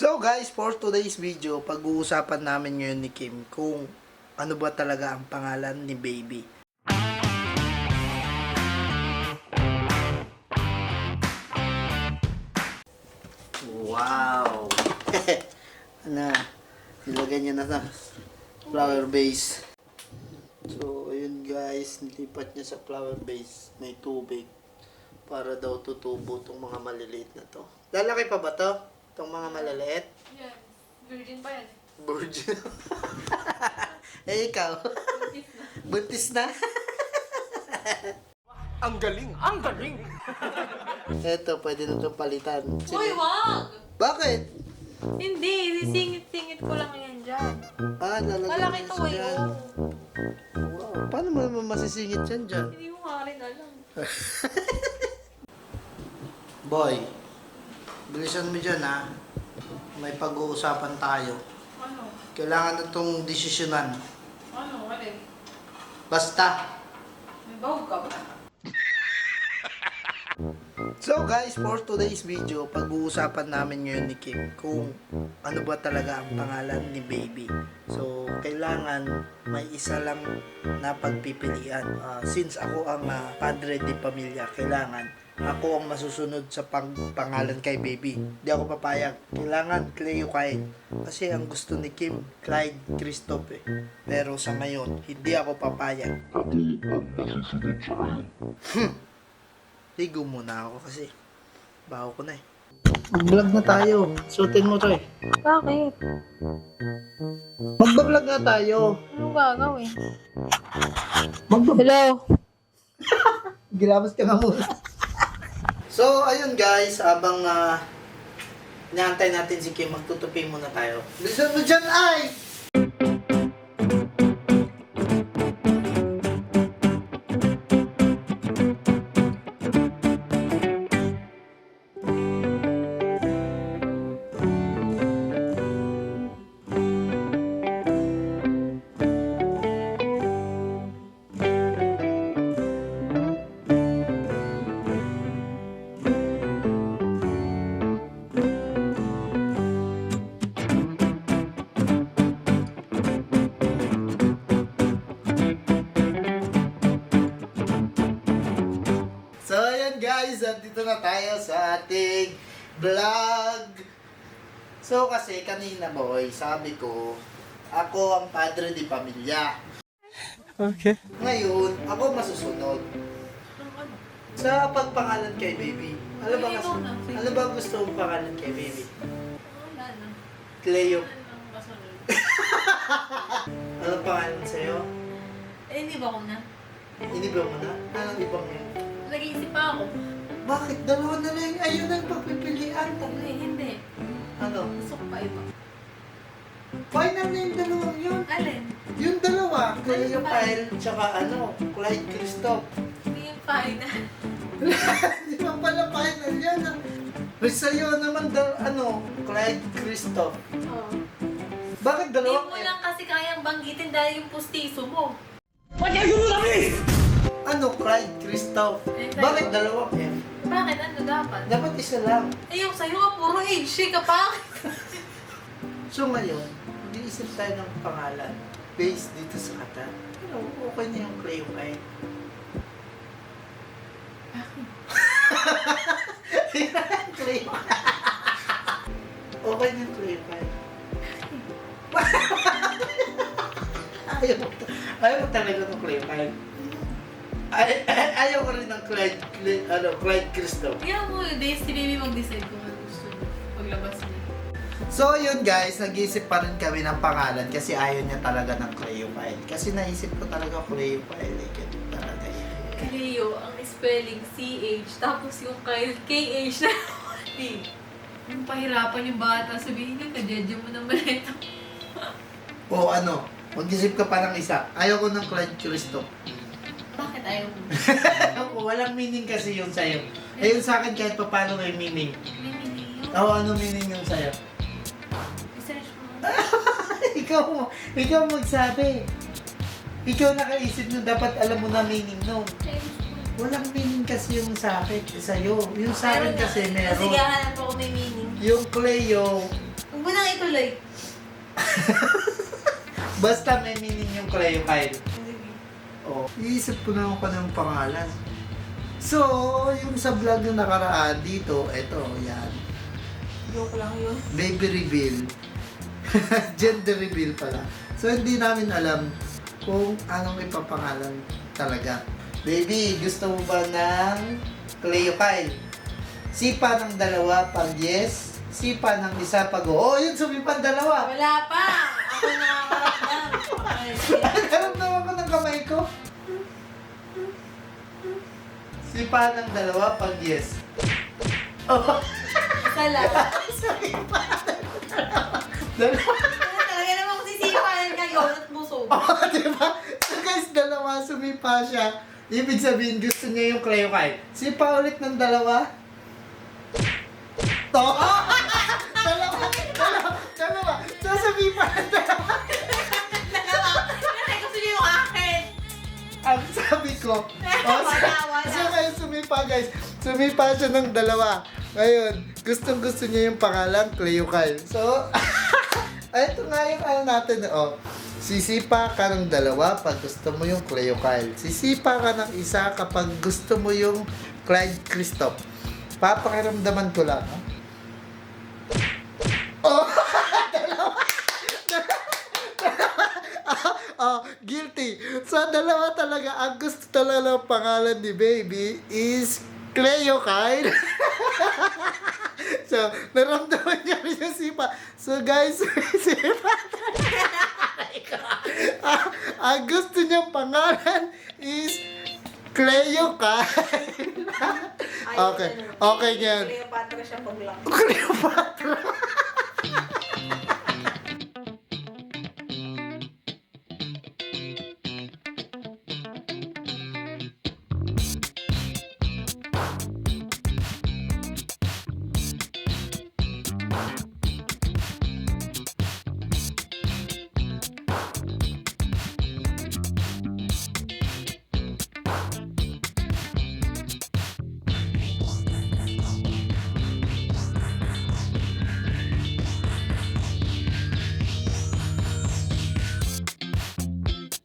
So guys, for today's video, pag-uusapan namin ngayon ni Kim kung ano ba talaga ang pangalan ni baby. Wow! ano, nilagay niya na sa flower base. So, ayun guys, nilipat niya sa flower base. May tubig. Para daw tutubo itong mga maliliit na to. Lalaki pa ba to? Itong mga maliliit? Yan. Virgin pa yan. Virgin. eh, ikaw? Buntis na. Ang galing! Ang galing! Eto, pwede na itong palitan. Sige. Uy, wag! Bakit? Hindi, sisingit-singit ko lang yan dyan. Ah, lalagyan Malaki mo to eh. dyan. oh. Wow. Paano mo naman masisingit yan dyan? Hindi mo nga rin alam. Boy, bilisan mo dyan ha. May pag-uusapan tayo. Ano? Kailangan na itong desisyonan. Ano? Alin? Basta. May bahog ka ba? So guys, for today's video, pag-uusapan namin ngayon ni Kim kung ano ba talaga ang pangalan ni baby. So, kailangan may isa lang na pagpipilian. Ah, since ako ang ah, padre di pamilya, kailangan ako ang masusunod sa pang pangalan kay baby. Hindi ako papayag. Kailangan Cleo Kyle. Kasi ang gusto ni Kim, Clyde Christophe. eh. Pero sa ngayon, hindi ako papayag. Ligo muna ako kasi baho ko na eh. Mag-vlog na tayo. Suotin mo to eh. Bakit? Mag-vlog na tayo. Anong gagawin? Mag-vlog. Hello? Gilabas ka nga muna. so, ayun guys. Habang uh, inaantay natin si Kim, magtutupi muna tayo. Bilisan mo dyan ay! Guys, dito na tayo sa ating vlog. So, kasi kanina boy, sabi ko, ako ang padre di pamilya. Okay. Ngayon, ako masusunod sa pagpangalan kay baby. Ano ba, kas-. Sige. ano ba gusto mong pangalan kay baby? Cleo. Ano? Ano pangalan sa'yo? Eh, hindi ba ko na? Iniba mo na? Anong ibang yun? Nag-iisip pa ako. Bakit? Dalawa na lang. Ayun ang pagpipilian. Hindi, hindi. Ano? Gusto ko pa iba. Final na yung dalawang yun. Alin? Yung dalawa, Cleo Ano ba? Kyle, tsaka ano, Clyde Christoph. Hindi yung final. Di ba pala final yan? ah? May sa'yo naman, dal, ano, Clyde Christoph. Oo. Bakit Hindi dalawang mo lang kasi kayang banggitin dahil yung pustiso mo. Ano, Clyde Christoph? Eh? Bakit dalawang F? Bakit? Ano dapat? Dapat isa lang. Eh, yung sa'yo ka puro H. ka pa. So ngayon, mag-iisip tayo ng pangalan based dito sa kata. Pero okay na yung Cleo Kyle. Cleo Okay na yung Cleo Kyle. ayaw ayaw mo talaga ng Cleo Kyle. Ay, ay, ayaw ko rin ng Clyde, Clyde, ano, Clyde Christoph. Kaya mo, day si baby mag-decide kung ano gusto niya. Paglabas niya. So yun guys, nag-iisip pa rin kami ng pangalan kasi ayaw niya talaga ng Cleo Kyle. Kasi naisip ko talaga Cleo Kyle. Eh, ganun talaga yun. Cleo, ang spelling CH, tapos yung Kyle, KH na D. Yung pahirapan yung bata, sabihin niya, kajeje mo naman ito. O ano, mag-isip ka pa ng isa. Ayaw ko ng Clyde Christoph. Bakit ayaw mo? Walang meaning kasi yun sa'yo. Eh yun sa akin kahit pa paano may meaning. May meaning yun. Oo, ano meaning yun sa'yo? Research mo. ikaw mo, ikaw magsabi. Ikaw nakaisip nyo, dapat alam mo na meaning nun. Walang meaning kasi yung sa akin, sa'yo. Yung sa akin kasi meron. Sige, hanap ako may meaning. Yung Cleo, Huwag mo nang ituloy. Basta may meaning yung Cleo Kyle. Oh, iisip ko na ako ng pangalan. So, yung sa vlog na nakaraan dito, eto, yan. Joke lang yun. Baby reveal. Gender reveal pala. So, hindi namin alam kung anong ipapangalan talaga. Baby, gusto mo ba ng Cleo Kyle? Sipa ng dalawa pag yes, sipa ng isa pag oo. Oh, yun, sumipan dalawa. Wala pa! Ako nakakaramdam. Ay, Sipa ng dalawa pag yes. Oh, Isa lang. sumipa ng dalawa. Ano talaga naman kung kayo at busog. Oh, di ba? So guys, dalawa sumipa siya. Ibig sabihin, gusto niya yung Cleo Kyle. Sipa ulit ng dalawa. To. dalawa, dalawa, dalawa. So, sumipa ng dalawa. Kasi gusto niyo yung akin. Ang sabi ko, oh, Wala, wala. Sumipa guys. Sumipa siya ng dalawa. Ngayon, gustong gusto niya yung pangalan, Cleo Kyle. So, ito nga yung ano natin, oh. Sisipa ka ng dalawa pag gusto mo yung Cleo Kyle. Sisipa ka ng isa kapag gusto mo yung Clyde Christoph. Papakiramdaman ko lang, oh. Oh, dalawa. oh, guilty. So, dalawa talaga. Ang gusto talaga ng pangalan ni baby is Cleo Kyle. so, naramdaman niya rin yung sipa. So, guys, sipa Ah, ang gusto niyang pangalan is Cleo Kyle. okay, okay yan. Cleopatra siya pag lang. Cleopatra.